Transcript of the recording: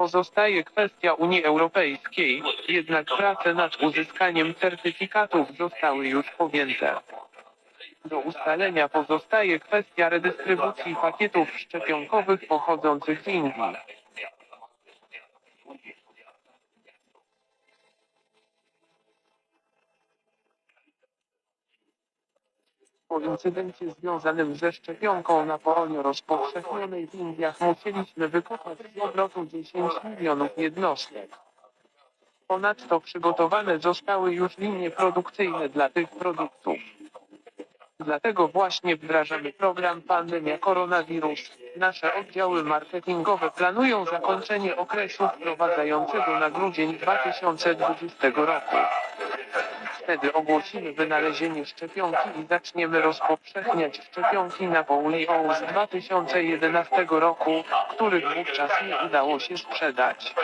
Pozostaje kwestia Unii Europejskiej, jednak prace nad uzyskaniem certyfikatów zostały już podjęte. Do ustalenia pozostaje kwestia redystrybucji pakietów szczepionkowych pochodzących z Indii. Po incydencie związanym ze szczepionką na polio rozpowszechnionej w Indiach musieliśmy wykupać z obrotu 10 milionów jednostek. Ponadto przygotowane zostały już linie produkcyjne dla tych produktów. Dlatego właśnie wdrażamy program Pandemia Koronawirus. Nasze oddziały marketingowe planują zakończenie okresu wprowadzającego na grudzień 2020 roku. Wtedy ogłosimy wynalezienie szczepionki i zaczniemy rozpowszechniać szczepionki na polio z 2011 roku, których wówczas nie udało się sprzedać.